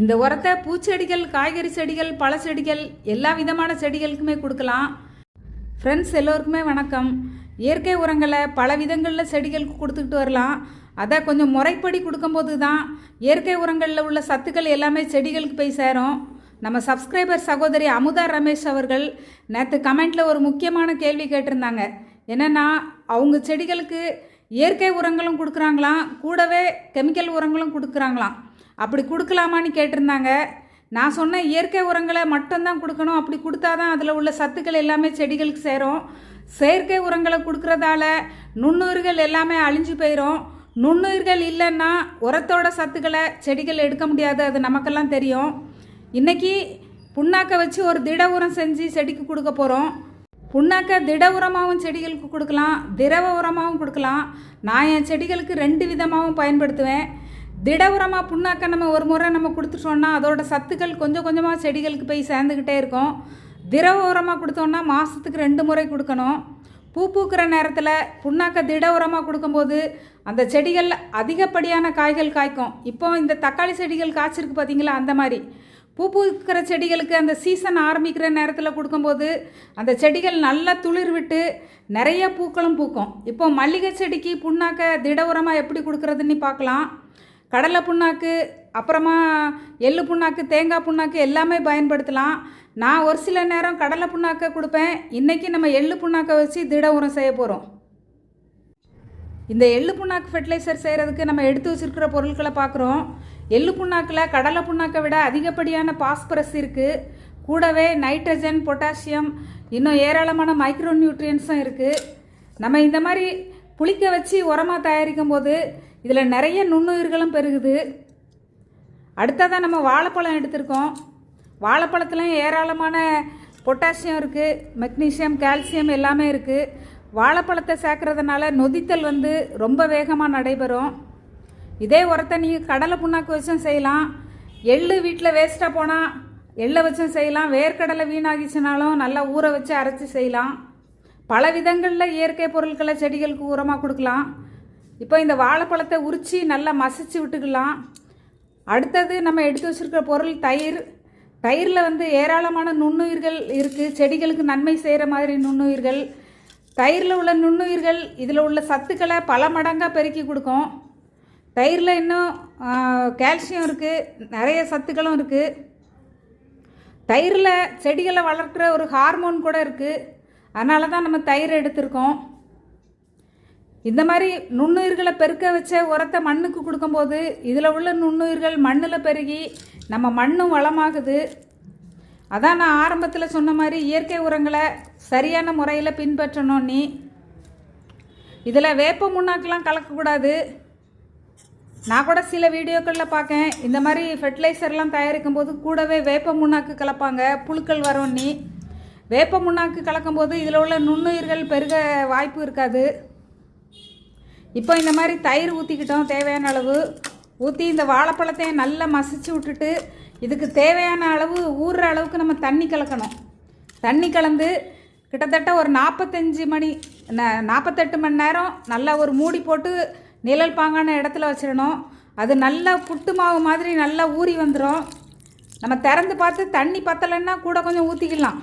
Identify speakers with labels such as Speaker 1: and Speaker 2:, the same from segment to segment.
Speaker 1: இந்த உரத்தை பூச்செடிகள் காய்கறி செடிகள் பழ செடிகள் எல்லா விதமான செடிகளுக்குமே கொடுக்கலாம். ஃப்ரெண்ட்ஸ் எல்லோருக்குமே வணக்கம். இயற்கை உரங்களை பல விதங்களில் செடிகளுக்கு கொடுத்துக்கிட்டு வரலாம். அதை கொஞ்சம் முறைப்படி கொடுக்கும்போது தான் இயற்கை உரங்களில் உள்ள சத்துக்கள் எல்லாமே செடிகளுக்கு போய் சேரும். நம்ம சப்ஸ்கிரைபர் சகோதரி அமுதா ரமேஷ் அவர்கள் நேற்று கமெண்ட்டில் ஒரு முக்கியமான கேள்வி கேட்டிருந்தாங்க. என்னென்னா அவங்க செடிகளுக்கு இயற்கை உரங்களும் கொடுக்குறாங்களாம் கூடவே கெமிக்கல் உரங்களும் கொடுக்குறாங்களாம். அப்படி கொடுக்கலாமான்னு கேட்டிருந்தாங்க. நான் சொன்ன இயற்கை உரங்களை மட்டும்தான் கொடுக்கணும். அப்படி கொடுத்தா தான் அதில் உள்ள சத்துக்கள் எல்லாமே செடிகளுக்கு சேரும். செயற்கை உரங்களை கொடுக்கறதால நுண்ணுயிர்கள் எல்லாமே அழிஞ்சு போயிடும் நுண்ணுயிர்கள் இல்லைன்னா உரத்தோட சத்துக்களை செடிகள் எடுக்க முடியாது. அது நமக்கெல்லாம் தெரியும். இன்றைக்கி புண்ணாக்கை வச்சு ஒரு திட உரம் செஞ்சு செடிக்கு கொடுக்க போகிறோம் புண்ணாக்க திட உரமாகவும் செடிகளுக்கு கொடுக்கலாம். திரவ உரமாகவும் கொடுக்கலாம். நான் என் செடிகளுக்கு ரெண்டு விதமாகவும் பயன்படுத்துவேன். திட உரமாக புண்ணாக்க நம்ம ஒரு முறை நம்ம கொடுத்துட்டோம்னா அதோட சத்துக்கள் கொஞ்சம் கொஞ்சமாக செடிகளுக்கு போய் சேர்ந்துக்கிட்டே இருக்கும். திரவ உரமாக கொடுத்தோம்னா மாதத்துக்கு ரெண்டு முறை கொடுக்கணும். பூ பூக்கிற நேரத்தில் புண்ணாக்க திட உரமாக கொடுக்கும்போது அந்த செடிகள் அதிகப்படியான காய்கள் காய்க்கும். இப்போ இந்த தக்காளி செடிகள் காய்ச்சிருக்கு பார்த்தீங்களா அந்த மாதிரி. பூ பூக்கிற செடிகளுக்கு அந்த சீசன் ஆரம்பிக்கிற நேரத்தில் கொடுக்கும்போது அந்த செடிகள் நல்லா துளிர் விட்டு நிறைய பூக்களும் பூக்கும். இப்போ மல்லிகை செடிக்கு புண்ணாக்க திட உரமாக எப்படி கொடுக்குறதுன்னு பார்க்கலாம். கடலை புண்ணாக்கு அப்புறமா எள்ளு புண்ணாக்கு தேங்காய் புண்ணாக்கு எல்லாமே பயன்படுத்தலாம். நான் ஒரு சில நேரம் கடலை புண்ணாக்கை கொடுப்பேன். இன்றைக்கி நம்ம எள்ளு புண்ணாக்கை வச்சு திட உரம் செய்ய போகிறோம் இந்த எள்ளு புண்ணாக்கு ஃபெர்டிலைசர் செய்கிறதுக்கு நம்ம எடுத்து வச்சுருக்கிற பொருட்களை பார்க்குறோம். எள்ளு புண்ணாக்கில் கடலை புண்ணாக்கை விட அதிகப்படியான பாஸ்பரஸ் இருக்குது கூடவே நைட்ரஜன் பொட்டாசியம் இன்னும் ஏராளமான மைக்ரோ நியூட்ரியன்ஸும் இருக்குது நம்ம இந்த மாதிரி புளிக்க வச்சு உரமாக தயாரிக்கும் போது இதில் நிறைய நுண்ணுயிர்களும் பெருகுது. அடுத்ததாக நம்ம வாழைப்பழம் எடுத்திருக்கோம். வாழைப்பழத்துலையும் ஏராளமான பொட்டாசியம் இருக்குது மெக்னீசியம் கால்சியம் எல்லாமே இருக்குது வாழைப்பழத்தை சேர்க்குறதுனால நொதித்தல் வந்து ரொம்ப வேகமாக நடைபெறும். இதே உரத்தை நீங்கள் கடலை புண்ணாக்கு வச்சும் செய்யலாம். எள்ளு வீட்டில் வேஸ்ட்டாக போனால் எள்ளை வச்சும் செய்யலாம். வேர்க்கடலை வீணாகிச்சுனாலும் நல்லா ஊற வச்சு அரைச்சி செய்யலாம். பல விதங்களில் இயற்கை பொருட்களை செடிகளுக்கு உரமாக கொடுக்கலாம். இப்போ இந்த வாழைப்பழத்தை உரித்து நல்லா மசிச்சு விட்டுக்கலாம். அடுத்தது நம்ம எடுத்து வச்சுருக்கிற பொருள் தயிர். தயிரில் வந்து ஏராளமான நுண்ணுயிர்கள் இருக்குது செடிகளுக்கு நன்மை செய்கிற மாதிரி நுண்ணுயிர்கள். தயிரில் உள்ள நுண்ணுயிர்கள் இதில் உள்ள சத்துக்களை பல மடங்காக பெருக்கி கொடுக்கும். தயிரில் இன்னும் கால்சியம் இருக்குது நிறைய சத்துக்களும் இருக்குது தயிரில் செடிகளை வளர்க்குற ஒரு ஹார்மோன் கூட இருக்குது அதனால தான் நம்ம தயிர் எடுத்திருக்கோம். இந்த மாதிரி நுண்ணுயிர்களை பெருக்க வச்ச உரத்தை மண்ணுக்கு கொடுக்கும்போது இதில் உள்ள நுண்ணுயிர்கள் மண்ணில் பெருகி நம்ம மண்ணும் வளமாகுது. அதான் நான் ஆரம்பத்தில் சொன்ன மாதிரி இயற்கை உரங்களை சரியான முறையில் பின்பற்றணும் நீ இதில் வேப்ப முன்னாக்கெலாம் கலக்கக்கூடாது. நான் கூட சில வீடியோக்களில் பார்க்கேன் இந்த மாதிரி ஃபெர்டிலைசர்லாம் தயாரிக்கும் போது கூடவே வேப்ப முன்னாக்கு கலப்பாங்க புழுக்கள் வரோன்னி வேப்ப முன்னாக்கு கலக்கும்போது இதில் உள்ள நுண்ணுயிர்கள் பெருக வாய்ப்பு இருக்காது. இப்போ இந்த மாதிரி தயிர் ஊற்றிக்கிட்டோம் தேவையான அளவு. ஊற்றி இந்த வாழைப்பழத்தையும் நல்லா மசிச்சு விட்டுட்டு இதுக்கு தேவையான அளவு ஊறுற அளவுக்கு நம்ம தண்ணி கலக்கணும். தண்ணி கலந்து கிட்டத்தட்ட ஒரு நாற்பத்தஞ்சு மணி ந- நாற்பத்தெட்டு மணி நேரம் நல்லா ஒரு மூடி போட்டு நிழல் பாங்கான இடத்துல வச்சிடணும். அது நல்லா புட்டு மாவு மாதிரி நல்லா ஊறி வந்துடும் நம்ம திறந்து பார்த்து தண்ணி பத்தலைன்னா கூட கொஞ்சம் ஊற்றிக்கலாம்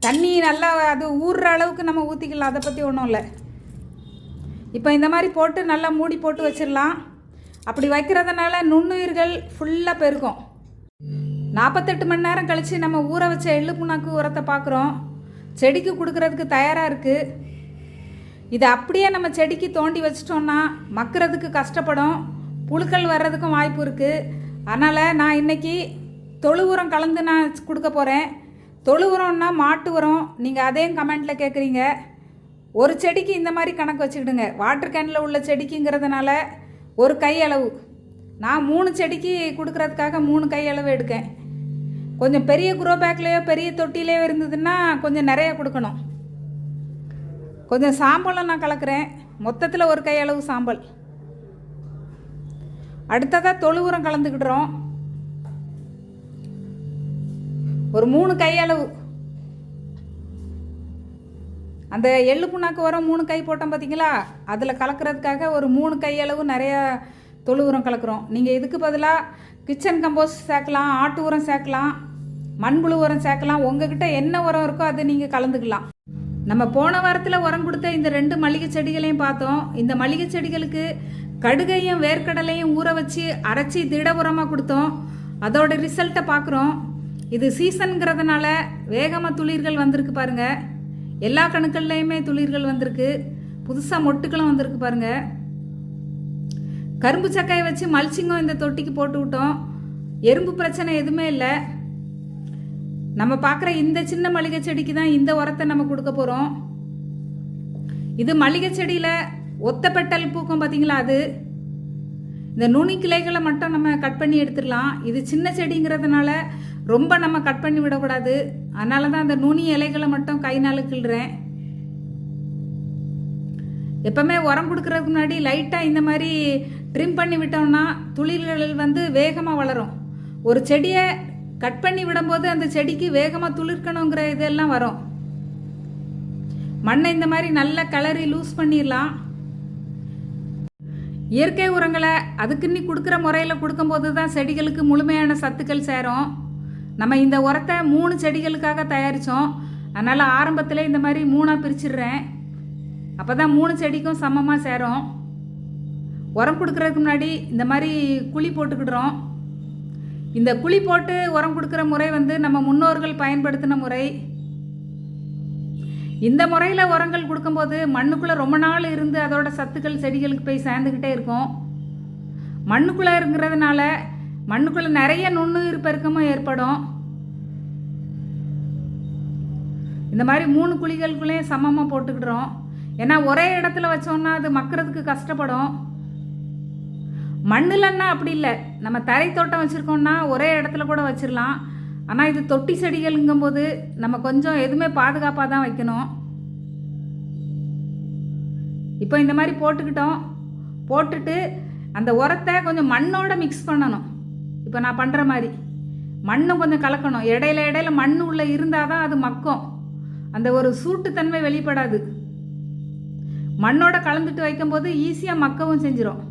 Speaker 1: தண்ணி நல்லா அது ஊறுற அளவுக்கு நம்ம ஊற்றிக்கலாம் அதை பற்றி ஒன்றும் இல்லை. இப்போ இந்த மாதிரி போட்டு நல்லா மூடி போட்டு வச்சிடலாம். அப்படி வைக்கிறதுனால நுண்ணுயிர்கள் ஃபுல்லாக பெருக்கும் நாற்பத்தெட்டு மணி நேரம் கழித்து நம்ம ஊற வச்ச எள்ளு புண்ணாக்கு உரத்தை பார்க்குறோம் செடிக்கு கொடுக்கறதுக்கு தயாராக இருக்குது இதை அப்படியே நம்ம செடிக்கு தோண்டி வச்சிட்டோன்னா மக்கிறதுக்கு கஷ்டப்படும். புழுக்கள் வர்றதுக்கும் வாய்ப்பு இருக்குது அதனால் நான் இன்னைக்கு தொழு உரம் கலந்து நான் கொடுக்க போகிறேன் தொழு உரம்னா மாட்டு உரம். நீங்கள் அதையும் கமெண்ட்டில் கேட்குறீங்க ஒரு செடிக்கு இந்த மாதிரி கணக்கு வச்சுக்கிடுங்க. வாட்டர் கேனில் உள்ள செடிக்குங்கிறதுனால ஒரு கை அளவு. நான் மூணு செடிக்கு கொடுக்கறதுக்காக மூணு கை அளவு எடுக்கேன். கொஞ்சம் பெரிய குரோ பேக்லேயோ பெரிய தொட்டிலேயோ இருந்ததுன்னா கொஞ்சம் நிறைய கொடுக்கணும். கொஞ்சம் சாம்பலும் நான் கலக்கிறேன். மொத்தத்தில் ஒரு கை அளவு சாம்பல். அடுத்ததாக தொழு உரம் கலந்துக்கிடுறோம். ஒரு மூணு கை அளவு. அந்த எள்ளு புண்ணாக்கு உரம் மூணு கை போட்டோம் பார்த்தீங்களா அதில் கலக்கிறதுக்காக ஒரு மூணு கை அளவு நிறையா தொழு உரம் கலக்கிறோம். நீங்கள் இதுக்கு பதிலாக கிச்சன் கம்போஸ்ட் சேர்க்கலாம் ஆட்டு உரம் சேர்க்கலாம் மண்புழு உரம் சேர்க்கலாம். உங்ககிட்ட என்ன உரம் இருக்கோ அதை நீங்கள் கலந்துக்கலாம். நம்ம போன வாரத்தில் உரம் கொடுத்த இந்த ரெண்டு மளிகை செடிகளையும் பார்த்தோம். இந்த மளிகை செடிகளுக்கு கடுகையும் வேர்க்கடலையும் ஊற வச்சு அரைச்சி திட உரமாக கொடுத்தோம். அதோட ரிசல்ட்டை பார்க்குறோம். இது சீசனுங்கிறதுனால வேகமாக துளிர்கள் வந்திருக்கு பாருங்கள் எல்லா கணுக்கள்லையுமே துளிர்கள் வந்திருக்கு. புதுசாக மொட்டுக்களும் வந்திருக்கு பாருங்க. கரும்பு சக்கையை வச்சு மல்ச்சிங்கும் இந்த தொட்டிக்கு போட்டு விட்டோம். எறும்பு பிரச்சனை எதுவுமே இல்லை. நம்ம பார்க்குற இந்த சின்ன மளிகை செடிக்கு தான் இந்த உரத்தை நம்ம கொடுக்க போகிறோம் இது மளிகை செடியில் ஒத்த பெட்டல் பூக்கும் பார்த்தீங்களா அது? இந்த நுனி கிளைகளை மட்டும் நம்ம கட் பண்ணி எடுத்துடலாம். இது சின்ன செடிங்கிறதுனால ரொம்ப நம்ம கட் பண்ணி விடக்கூடாது. அதனால தான் அந்த நுனி இலைகளை மட்டும் கை கிள்றேன் எப்பவுமே உரம் கொடுக்கறதுக்கு முன்னாடி லைட்டாக இந்த மாதிரி ட்ரிம் பண்ணி விட்டோம்னா துளிர்கள் வந்து வேகமாக வளரும். ஒரு செடியை கட் பண்ணி விடும்போது அந்த செடிக்கு வேகமாக துளிர்க்கணுங்கிற இதெல்லாம் வரும். மண்ணை இந்த மாதிரி நல்ல கலரி லூஸ் பண்ணிடலாம். இயற்கை உரங்களை அதுக்குன்னு கொடுக்குற முறையில் கொடுக்கும்போது தான் செடிகளுக்கு முழுமையான சத்துக்கள் சேரும். நம்ம இந்த உரத்தை மூணு செடிகளுக்காக தயாரித்தோம் அதனால் ஆரம்பத்தில் இந்த மாதிரி மூணாக பிரிச்சிடுறேன். அப்போ தான் மூணு செடிக்கும் சமமாக சேரும். உரம் கொடுக்குறதுக்கு முன்னாடி இந்த மாதிரி குழி போட்டுக்கிடுறோம். இந்த குழி போட்டு உரம் கொடுக்குற முறை வந்து நம்ம முன்னோர்கள் பயன்படுத்தின முறை. இந்த முறையில் உரங்கள் கொடுக்கும்போது மண்ணுக்குள்ளே ரொம்ப நாள் இருந்து அதோட சத்துக்கள் செடிகளுக்கு போய் சேர்ந்துக்கிட்டே இருக்கும். மண்ணுக்குள்ளே இருக்கிறதுனால மண்ணுக்குள்ளே நிறைய நுண்ணுயிர் பெருக்கமும் ஏற்படும். இந்த மாதிரி மூணு குழிகளுக்குள்ளேயும் சமமாக போட்டுக்கிடுறோம். ஏன்னா ஒரே இடத்துல வச்சோன்னா அது மக்கிறதுக்கு கஷ்டப்படும். மண்ணுலன்னா அப்படி இல்லை. நம்ம தரை தோட்டம் வச்சுருக்கோம்னா ஒரே இடத்துல கூட வச்சிடலாம் ஆனால் இது தொட்டி செடிகள்ங்கும்போது நம்ம கொஞ்சம் எதுவுமே பாதுகாப்பாக தான் வைக்கணும். இப்போ இந்த மாதிரி போட்டுக்கிட்டோம். போட்டுட்டு அந்த உரத்தை கொஞ்சம் மண்ணோட மிக்ஸ் பண்ணணும். இப்போ நான் பண்ணுற மாதிரி. மண்ணும் கொஞ்சம் கலக்கணும். இடையில இடையில மண் உள்ளே இருந்தால் தான் அது மக்கும். அந்த ஒரு சூட்டுத்தன்மை வெளிப்படாது. மண்ணோட கலந்துட்டு வைக்கும்போது ஈஸியாக மக்கவும் செஞ்சிடும்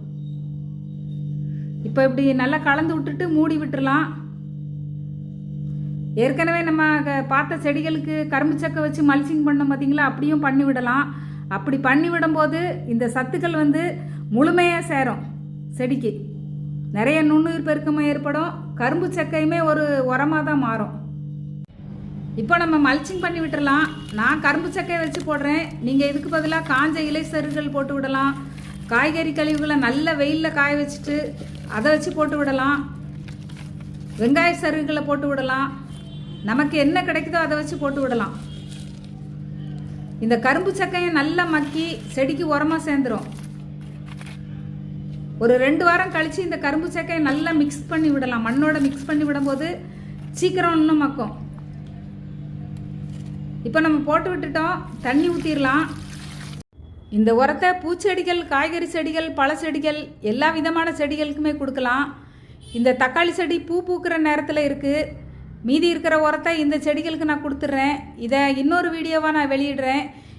Speaker 1: இப்போ இப்படி நல்லா கலந்து விட்டுட்டு மூடி விட்டுடலாம் ஏற்கனவே நம்ம பார்த்த செடிகளுக்கு கரும்பு சக்கை வச்சு மல்சிங் பண்ணோம் பார்த்தீங்களா அப்படியும் பண்ணி விடலாம். அப்படி பண்ணி விடும்போது இந்த சத்துக்கள் வந்து முழுமையாக சேரும் செடிக்கு. நிறைய நுண்ணுயிர் பெருக்கமும் ஏற்படும். கரும்பு சக்கையுமே ஒரு உரமாக தான் மாறும். இப்போ நம்ம மல்ச்சிங் பண்ணி விட்டுறலாம். நான் கரும்பு சக்கையை வச்சு போடுறேன். நீங்கள் இதுக்கு பதிலாக காஞ்ச இலை சருகள் போட்டு விடலாம். காய்கறி கழிவுகளை நல்ல வெயிலில் காய வச்சுட்டு அதை வச்சு போட்டு விடலாம். வெங்காய சருகுகளை போட்டு விடலாம். நமக்கு என்ன கிடைக்குதோ அதை வச்சு போட்டு விடலாம். இந்த கரும்பு சக்கையை நல்லா மக்கி செடிக்கு உரமாக சேர்ந்துரும். ஒரு ரெண்டு வாரம் கழித்து இந்த கரும்பு சேக்கையை நல்லா மிக்ஸ் பண்ணி விடலாம். மண்ணோட மிக்ஸ் பண்ணி விடும்போது சீக்கிரம் இன்னும் மக்கும். இப்போ நம்ம போட்டு விட்டுட்டோம். தண்ணி ஊற்றிடலாம் இந்த உரத்தை பூச்செடிகள் காய்கறி செடிகள் பழ செடிகள் எல்லா விதமான செடிகளுக்குமே கொடுக்கலாம். இந்த தக்காளி செடி பூ பூக்கிற நேரத்தில் இருக்குது மீதி இருக்கிற உரத்தை இந்த செடிகளுக்கு நான் கொடுத்துட்றேன் இதை இன்னொரு வீடியோவாக நான் வெளியிடுறேன்.